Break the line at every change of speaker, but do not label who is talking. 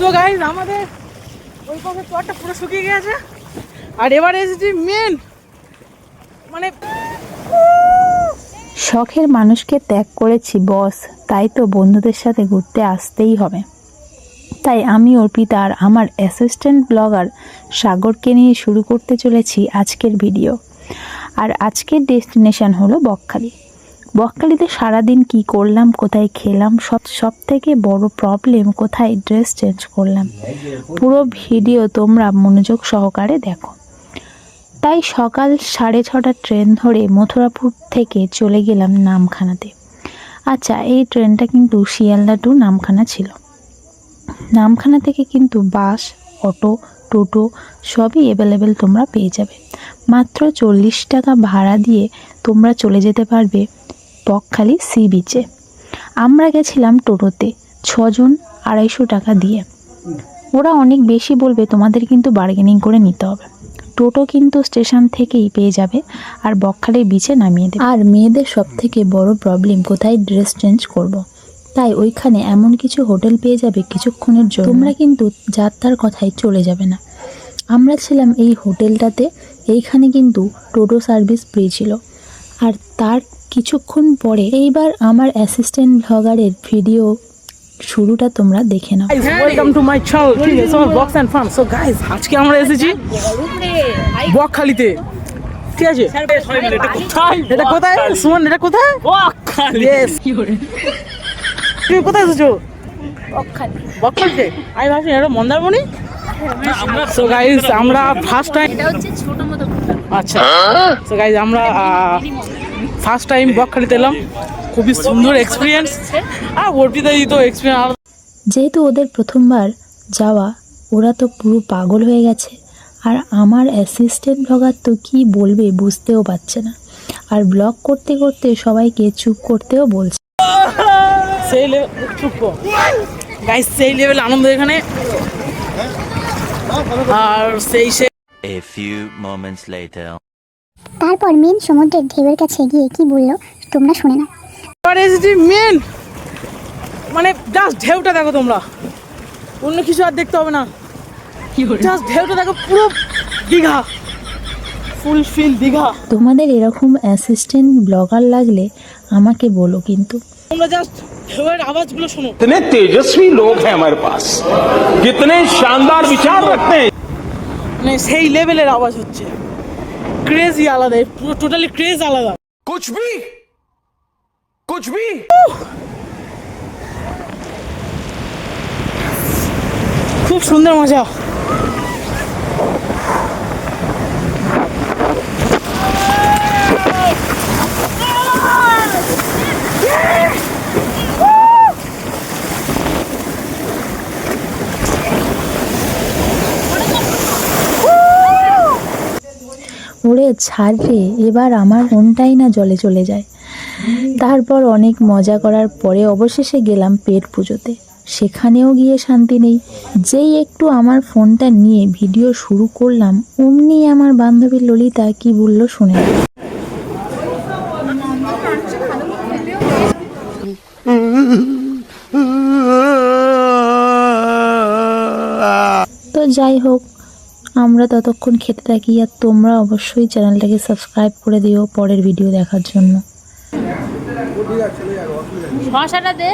So guys আমাদের ওই পাশে পুরো শুকিয়ে গেছে। আর এসেছি মেন মানে
শখের মানুষকে ত্যাগ করেছি বস তাই তো বন্ধুদের সাথে ঘুরতে আসতেই হবে। তাই আমি, অর্পিতা আর আমার অ্যাসিস্ট্যান্ট ব্লগার সাগরকে নিয়ে শুরু করতে চলেছি আজকের ভিডিও আর আজকের ডেস্টিনেশন হলো বকখালি। বকখালিতে সারাদিন কি করলাম, কোথায় খেলাম, সব সব থেকে বড় প্রবলেম কোথায় ড্রেস চেঞ্জ করলাম। পুরো ভিডিও তোমরা মনোযোগ সহকারে দেখো। তাই সকাল সাড়ে ছটা ট্রেন ধরে মথুরাপুর থেকে চলে গেলাম নামখানাতে। আচ্ছা এই ট্রেনটা কিন্তু শিয়ালদা টু নামখানা ছিল। নামখানা থেকে কিন্তু বাস, অটো, টোটো সবই অ্যাভেলেবেল তোমরা পেয়ে যাবে। মাত্র চল্লিশ টাকা ভাড়া দিয়ে তোমরা চলে যেতে পারবে বকখালি সি বিচে। আমরা গেছিলাম টোটোতে ছজন আড়াইশো টাকা দিয়ে। ওরা অনেক বেশি বলবে, তোমাদের কিন্তু বার্গেনিং করে নিতে হবে। টোটো কিন্তু স্টেশন থেকেই পেয়ে যাবে আর বকখালির বিচে নামিয়ে দেবে। আর মেয়েদের সব থেকে বড় প্রবলেম কোথায় ড্রেস চেঞ্জ করব। তাই ওইখানে এমন কিছু হোটেল পেয়ে যাবে কিছুক্ষণের জন্য। তোমরা কিন্তু যাত্রার কথায় চলে যাবে না। আমরা ছিলাম এই হোটেলটাতে, এইখানে কিন্তু টোটো সার্ভিস ফ্রি ছিল। আর তার কিছুক্ষণ পরে এইবার আমার অ্যাসিস্ট্যান্ট ব্লগারের ভিডিও শুরুটা তোমরা দেখে নাও।
ওয়েলকাম টু মাই চ্যানেল ঠিক আছে আমার box and farm so guys আজকে আমরা এসেছি বকখালিতে। ঠিক আছে? এটা কোথায়? সুমন এটা কোথায়? Yes. তুমি কোথায় এসেছ? বকখালিতে? আমি ভাবছি এটা মন্দারমণি? সো গাইজ আমরা ফার্স্ট টাইম আচ্ছা। সো গাইজ আমরা ফার্স্ট টাইম বকখালিতে এলাম। খুবই সুন্দর এক্সপিরিয়েন্স আর অর্পিতা তো এক্সপিরিয়েন্স
যেহেতু ওদের প্রথমবার যাওয়া ওরা তো পুরো পাগল হয়ে গেছে। আর আমার অ্যাসিস্ট্যান্ট ব্লগার তো কি বলবে বুঝতেও পারছে না। আর ব্লগ করতে করতে সবাইকে চুপ করতেও বলছে।
সেই লেভেল চুপ গাইস সেই লেভেল আনন্দ এখানে। আর সেই সে
A few moments later.
তারপর মেন সমুদ্রের ঢেউয়ের কাছে গিয়ে কি বলল তোমরা শুনে নাও।
মেন মানে জাস্ট ঢেউটা দেখো তোমরা। অন্য কিছু আর দেখতে হবে না। জাস্ট ঢেউটা দেখো পুরো দীঘা। ফুলফিল দীঘা
তোমাদের এরকম অ্যাসিস্ট্যান্ট ব্লগার লাগলে আমাকে বলো কিন্তু
তোমরা জাস্ট ঢেউয়ের আওয়াজগুলো শোনো
कितने तेजस्वी लोग हैं हमारे पास कितने शानदार विचार रखते हैं
মানে সেই লেভেলের আওয়াজ হচ্ছে ক্রেজি আলাদা পুরো টোটালি ক্রেজ আলাদা
कुछ भी कुछ भी
খুব সুন্দর মজা
ওরে ছাড় রে, এবার আমার মনটাই না জলে চলে যায়। তারপর অনেক মজা করার পরে অবশেষে গেলাম পেট পুজোতে। সেখানেও গিয়ে শান্তি নেই। যেই একটু আমার ফোনটা নিয়ে ভিডিও শুরু করলাম, অমনি আমার বান্ধবী ললিতা কি বলল শুনে তো যাই হোক আমরা ততক্ষণ খেতে থাকি আর তোমরা অবশ্যই চ্যানেলটাকে সাবস্ক্রাইব করে দিও পরের ভিডিও দেখার জন্য।
দে।